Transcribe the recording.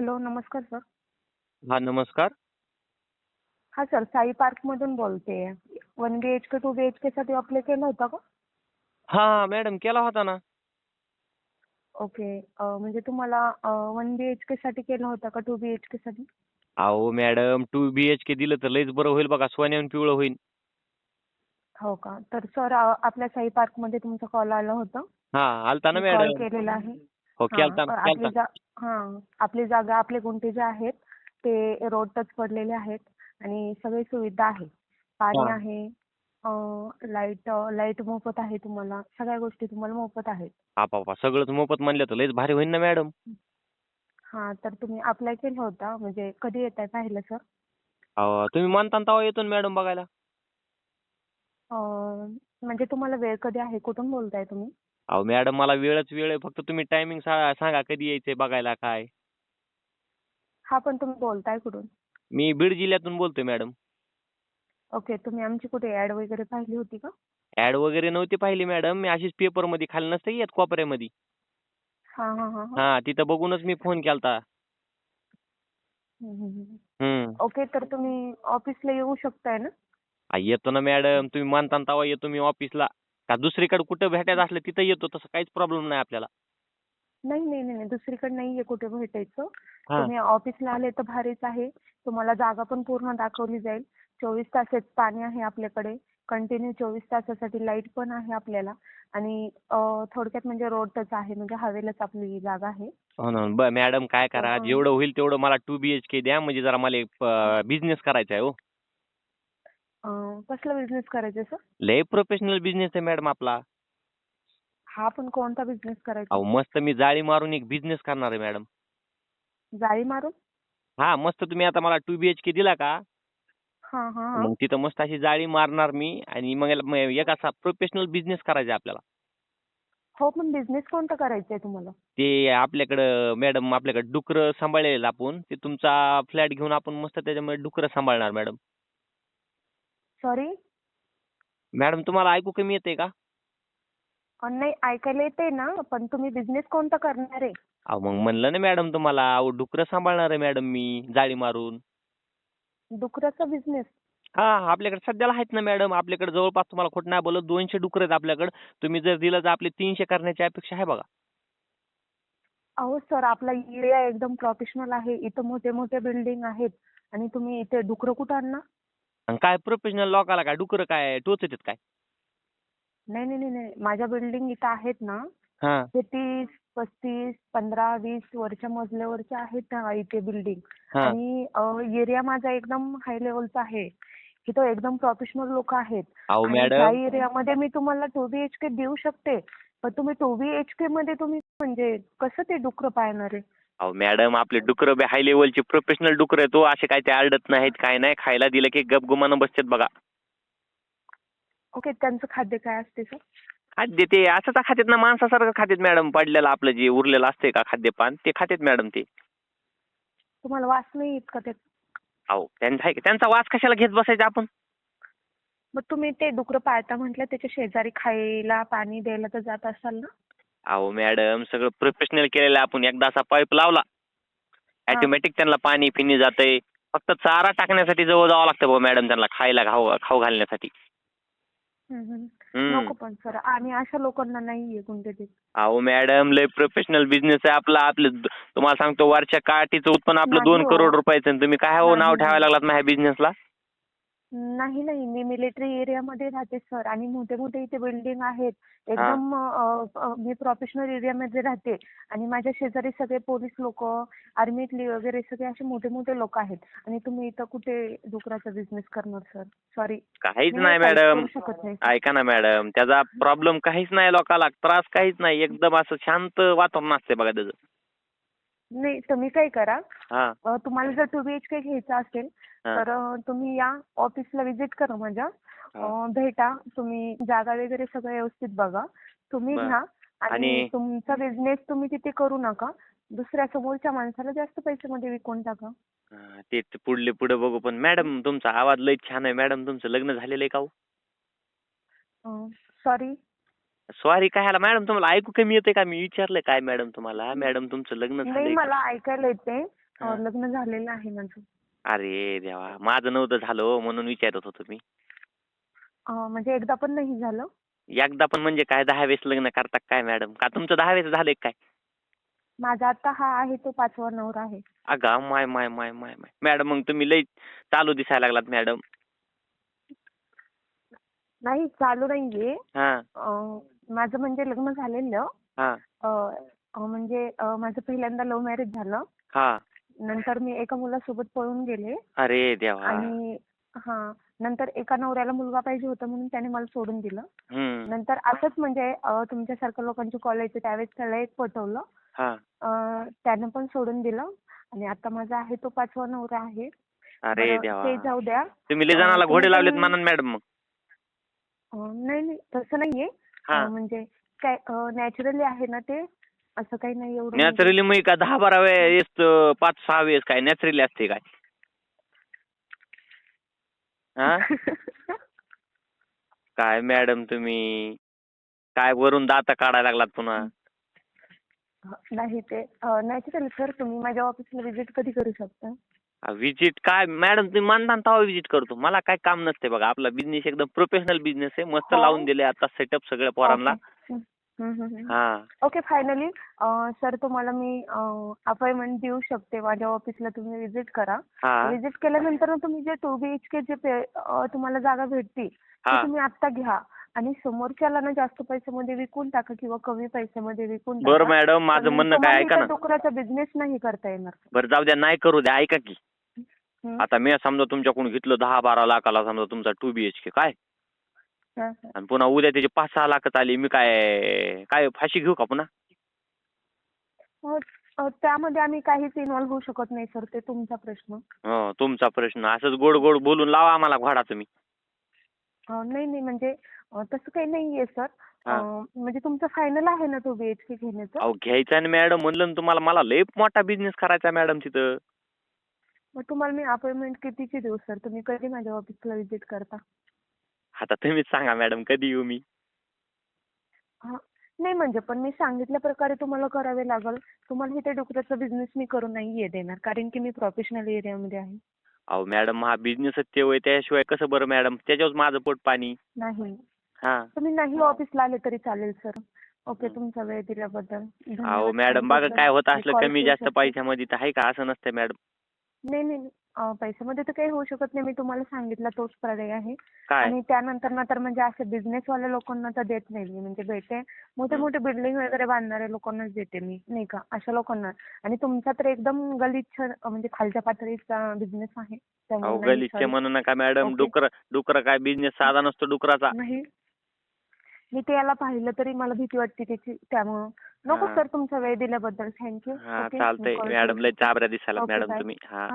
Hello नमस्कार sir. हा नमस्कार. हा सर साई पार्कमधून बोलते. One B H K two B H केसाठी apply केलं होतं का? हा मॅडम केला होता ना. ओके अं, म्हणजे तुम्हाला वन बी एच केसाठी केलं होतं का टू बी एच केसाठी अहो madam two B H K दिलं तर लयच बरं होईल बघा सोन्याहून पिवळं होईल. हो का? तर सर आपल्या साई पार्कमध्ये तुमचा कॉल आलं होतं. हा आलता ना कॉल मॅडम. केलेला आहे. हो केलता ना आपली केलता हा आपली जागा आपले गुंठे जे आहेत ते रोड टच पडलेले आहेत आणि सगळी सुविधा आहे. पाणी. आहे लाइट लाइट मोफत आहे तुम्हाला सगळ्या गोष्टी तुम्हाला मोफत आहेत. हा बाबा सगळंच मोफत म्हणलं तर लयच भारी होईल ना मॅडम. हा तर तुम्ही अप्लाय केलं होता म्हणजे कधी येत आहे पाहिलं सर अहो, तुम्ही म्हणता ना तेव्हा येतो ना मॅडम बघायला. म्हणजे तुम्हाला वेळ कधी आहे कुठून बोलताय तुम्ही? अहो मॅडम मला वेळच वेळ आहे. फक्त तुम्ही टायमिंग सांगा कधी यायचंय बघायला काय. हा पण तुम्ही बोलताय कुठून? मी बीड जिल्ह्यातून बोलतोय मॅडम ओके तुम्ही आमची कुठे ऍड वगैरे पाहिली होती का? ऍड वगैरे नव्हती पाहिली मॅडम मी अशीच पेपरमध्ये खाली नसते येत कोपऱ्यामध्ये हा हा हा हा. हा तिथं बघूनच मी फोन केलता. ओके तर तुम्ही ऑफिसला येऊ शकताय ना? येतो ना मॅडम तुम्ही ना तेव्हा येतो मी ऑफिसला का दुसरीकडे कुठं भेटायचं असलं तिथं येतो तसं काहीच प्रॉब्लेम नाही आपल्याला. नाही नाही नाही नाही, दुसरीकडे नाहीये कुठे भेटायचं. तुम्ही ऑफिसला आले तर भारीच आहे. तुम्हाला जागा पण पूर्ण दाखवली जाईल. चोवीस तासात पाणी आहे आपल्याकडे. कंटिन्यू चोवीस तासासाठी लाइट पण आहे आपल्याला. आणि थोडक्यात म्हणजे रोड टच आहे म्हणजे हवेलाच आपली जागा आहे. हो ना. ब मॅडम काय करा. जेवढं होईल तेवढं मला टू बी एच के द्या. म्हणजे जरा मला बिझनेस करायचा आहे हो. कसला बिझनेस करायचा सर? लय प्रोफेशनल बिझनेस आहे मॅडम आपला. हा पण कोणता बिझनेस करायचा? अहो मस्त मी जाळी मारून एक बिझनेस करणार आहे मॅडम जाळी मारून? हा मस्त तुम्ही आता मला टू बी एच के दिला का? हा हा हा. मग तिथं मस्त अशी जाळी मारणार मी आणि मग याला- मग एक असा प्रोफेशनल बिझनेस करायचा आहे आपल्याला. हो पण बिझनेस कोणता करायचा आहे तुम्हाला? ते आपल्याकडं मॅडम आपल्याकडे डुकरं सांभाळेल आपण. ते तुमचा फ्लॅट घेऊन आपण मस्त त्याच्यामध्ये डुकरं सांभाळणार मॅडम सॉरी मॅडम तुम्हाला ऐकू कमी येते का? नाही ऐकायला येते ना पण तुम्ही बिझनेस कोणता करणार आहे. अहो मग म्हणलं ना मॅडम तुम्हाला अहो डुकरं सांभाळणार आहे मॅडम मी जाळी मारून. डुकराचा बिझनेस हा आपल्याकडे सध्याला आहेत ना मॅडम आपल्याकडे जवळपास तुम्हाला खोटं नाही बोलत दोनशे डुकरं आहेत आपल्याकडे. तुम्ही जर दिलं तर आपले तीनशे करण्याची अपेक्षा आहे बघा. अहो सर आपला एरिया एकदम प्रोफेशनल आहे इथं मोठे मोठे बिल्डिंग आहेत. आणि तुम्ही इथे डुकरं कुठं आणणार? आणि काय प्रोफेशनल लोकाला काय डुकरं काय टोचत काय? नाही नाही नाही नाही. माझ्या बिल्डिंग इथं आहेत ना हा. ते तीस पस्तीस पंधरा वीस वरच्या मजल्यावरच्या आहेत ना इथे बिल्डिंग हा. आणि एरिया माझा एकदम हाय लेवलचा आहे. इथं एकदम प्रोफेशनल लोक आहेत. अहो आणि त्या एरियामध्ये मी तुम्हाला टू बी एच के देऊ शकते पण तुम्ही टू बी एच के मध्ये तुम्ही म्हणजे कसं ते डुकरं पाळणार आहे? अहो मॅडम आपले डुकरं बी हाय लेवलचे प्रोफेशनल डुकरं आहेत तो असे काय ते आरडत नाहीत काय नाही. खायला दिलं की गपगुमानं बसतात बघा. ओके त्यांचं खाद्य काय असते सर खाद्य ते असंच खातात ना माणसासारखं खातात मॅडम पडलेलं आपलं जे उरलेलं असते का खाद्यपान ते खातात मॅडम ते. तुम्हाला वास नाही येत का ते अहो त्यांचा आहे त्यांचा वास कशाला घेत बसायचा आपण? मग तुम्ही ते डुकरं पाळता म्हटलं त्याच्या शेजारी खायला पाणी द्यायला तर जात असाल ना? अहो मॅडम सगळं प्रोफेशनल केलेलं आहे आपण एकदा असा पाईप लावला ऑटोमॅटिक त्यांना पाणी फिनी जातंय फक्त चारा टाकण्यासाठी जवळ जावं लागतं बघा मॅडम त्यांना खायला खाऊ खाऊ घालण्यासाठी हम्म, हम्म. हम्म. नको पण सर आणि अशा लोकांना नाहीये कोणते ते अहो मॅडम लय प्रोफेशनल बिझनेस आहे आपला आपलं तुम्हाला सांगतो वरच्या काठीचं उत्पन्न आपलं नाही दोन हो. करोड रुपयाचं आणि तुम्ही काय हो नाव नाही. ठेवायला लागलात माझ्या बिझनेसला नाही नाही. मी मिलिटरी एरियामध्ये राहते सर आणि मोठे मोठे इथे बिल्डिंग आहेत. एकदम अ, मी प्रोफेशनल एरियामध्ये राहते. आणि माझ्या शेजारी सगळे पोलीस लोक आर्मीतली वगैरे सगळे असे मोठे मोठे लोक आहेत. आणि तुम्ही इथं कुठे डुकराचा बिझनेस करणार सर सॉरी काहीच नाही मॅडम शकत नाही ऐका ना मॅडम त्याचा प्रॉब्लेम काहीच नाही लोकाला. त्रास काहीच नाही. एकदम असं शांत वातावरण असते बघा त्याचं. नाही तुम्ही काय करा. हा. अ, तुम्हाला जर टू बी एच के घ्यायचं असेल हा. तर अ, तुम्ही या ऑफिसला व्हिजिट करा माझ्या. हा. भेटा. तुम्ही जागा वगैरे सगळं व्यवस्थित बघा. तुम्ही बरं. घ्या. आणि आणि- तुमचा बिझनेस तुम्ही तिथे करू नका. दुसऱ्या समोरच्या माणसाला जास्त पैशामध्ये विकून टाका. हा, ते ते पुढले पुढे बघू. पण मॅडम तुमचा आवाज लय छान आहे. मॅडम तुमचं लग्न झालेलं आहे का हो? सॉरी सॉरी काय ह्याला? मॅडम तुम्हाला ऐकू कमी येते का? मी विचारलं काय मॅडम तुम्हाला? मॅडम तुमचं लग्न नाही झालंय का? मला ऐकायला येते अ. लग्न झालेलं आहे माझं. अरे देवा माझं नव्हतं झालं हो, म्हणून विचारत होतो मी. अ, म्हणजे एकदा पण नाही झालं? एकदा पण म्हणजे काय दहा वेळेस लग्न करता काय मॅडम का तुमचं दहा वेळेस झालंय काय? माझा आता हा आहे तो पाचवा नवरा आहे. अगा माय माय माय माय माय. मॅडम मग तुम्ही लई चालू दिसायला लागलात मॅडम नाही चालू नाहीये. हा. अ, माझं म्हणजे लग्न झालेलं. हा. अ, म्हणजे अ, माझं पहिल्यांदा लव्ह मॅरेज झालं. हा. नंतर मी एका मुलासोबत पळून गेले. अरे देवा. आणि हा नंतर एका नवऱ्याला मुलगा पाहिजे होता म्हणून त्याने मला सोडून दिलं. हम्म. नंतर असंच म्हणजे अ, तुमच्यासारख्या लोकांची कॉल यायचे त्यावेळेस त्याला एक पटवलं. हा. अ, त्यानं पण सोडून दिलं. आणि आता माझा आहे तो पाचवा नवरा आहे. अरे बरं, देवा. ते जाऊ द्या. तुम्ही अं, घोडे लावलेत पण- म्हणून मॅडम मग. अ, नाही नाही तसं नाहीये. म्हणजे काय नॅचरली आहे ना ते? असं काही नाही एवढं म्हणजे- नॅचरली मग का दहा बारा वेळेस पाच सहा वेळेस काय? नॅचरली असते काय? हा? काय मॅडम तुम्ही? काय वरून दाता काढायला लागलात पुन्हा? नाही ते नॅचरल सर तुम्ही माझ्या ऑफिसला व्हिजिट कधी करू शकता? विजिट काय? मॅडम तुम्ही मानता तेव्हा विजिट करतो. मला काय काम नसते बघा. आपला बिझनेस एकदम प्रोफेशनल बिझनेस आहे. मस्त हो. लावून दिले आता सेटअप सगळ्या पोरांना. ओके हा. ओके फायनली सर तुम्हाला मी अपॉइंटमेंट देऊ शकते. माझ्या ऑफिसला तुम्ही व्हिजिट करा. हा. व्हिजिट केल्यानंतर तुम्ही जे टू बी एच के जे पे- अ, तुम्हाला जागा भेटती ती हा. तुम्ही आता घ्या. आणि समोरच्याला ना जास्त पैशामध्ये विकून टाका किंवा कमी पैशामध्ये विकून बरं टाका. मॅडम माझं म्हणणं काय? तुम्हाला ऐका इथं ना. डुकराचा बिझनेस नाही करता येणार. बरं जाऊ द्या. नाही करू द्या. ऐका की? आता मी समजा तुमच्याकडून घेतलं दहा बारा लाखाला समजा तुमचा टू बी एच के काय? हं, हं. आणि पुन्हा उद्या त्याची पाच सहा लाखात आली मी काय काय फाशी घेऊ का पुन्हा? अ, त्यामध्ये आम्ही काहीच इन्व्हॉल्व होऊ शकत नाही सर ते तुमचा प्रश्न. हो तुमचा प्रश्न. असंच गोड गोड बोलून लावा आम्हाला घोडा तुम्ही नाही नाही म्हणजे तसं काही नाहीये सर हा. म्हणजे तुमचं फायनल आहे ना टू बी एच के घेण्याचं? घ्यायचा ना मॅडम म्हणलं तुम्हाला मला लय मोठा बिझनेस करायचा मॅडम तिथं. मग तुम्हाला मी अपॉइंटमेंट कितीची देऊ सर तुम्ही कधी माझ्या ऑफिसला व्हिजिट करता? आता तुम्हीच सांगा मॅडम कधी येऊ मी? हा. नाही म्हणजे पण मी सांगितल्या प्रकारे तुम्हाला करावे लागेल. तुम्हाला इथे डुकराचा बिझनेस मी करून नाहीये देणार कारण की मी प्रोफेशनल एरियामध्ये आहे. अहो मॅडम हा बिझनेसच ते होय त्याशिवाय कसं बरं मॅडम त्याच्यावर माझं पोट पाणी. नाही. हा. तुम्ही नाही ऑफिसला आले तरी चालेल सर ओके तुमचा वेळ दिल्याबद्दल. अहो. मॅडम बघा. काय होत मी असलं call कमी करू जास्त शकते. पैशामध्ये तर आहे का? असं नसतं मॅडम नाही नाही. अं, पैशामध्ये तर काही होऊ शकत नाही. मी तुम्हाला सांगितलं तोच पर्याय आहे. काय? आणि त्यानंतर ना तर म्हणजे असे बिझनेसवाल्या लोकांना तर देत नाही मी. म्हणजे भेटे. मोठे मोठे बिल्डिंग वगैरे बांधणाऱ्या लोकांनाच देते मी. नाही का? अशा लोकांना. आणि तुमचा तर एकदम गलिच्छ अं, म्हणजे खालच्या पातळीचा बिझनेस आहे. त्यामुळे अहो नाही, गलिच्छ sorry. म्हणू नका मॅडम Okay. डुकर डुकर काय बिझनेस साधा नसतो डुकराचा. नाही. मी ते याला पाहिलं तरी मला भीती वाटते त्याची त्यामुळं. नको हा. सर तुमचा वेळ दिल्याबद्दल. थँक्यू हा चालतंय. मॅडम लय चाबऱ्या दिसायला मॅडम. तुम्ही. हा.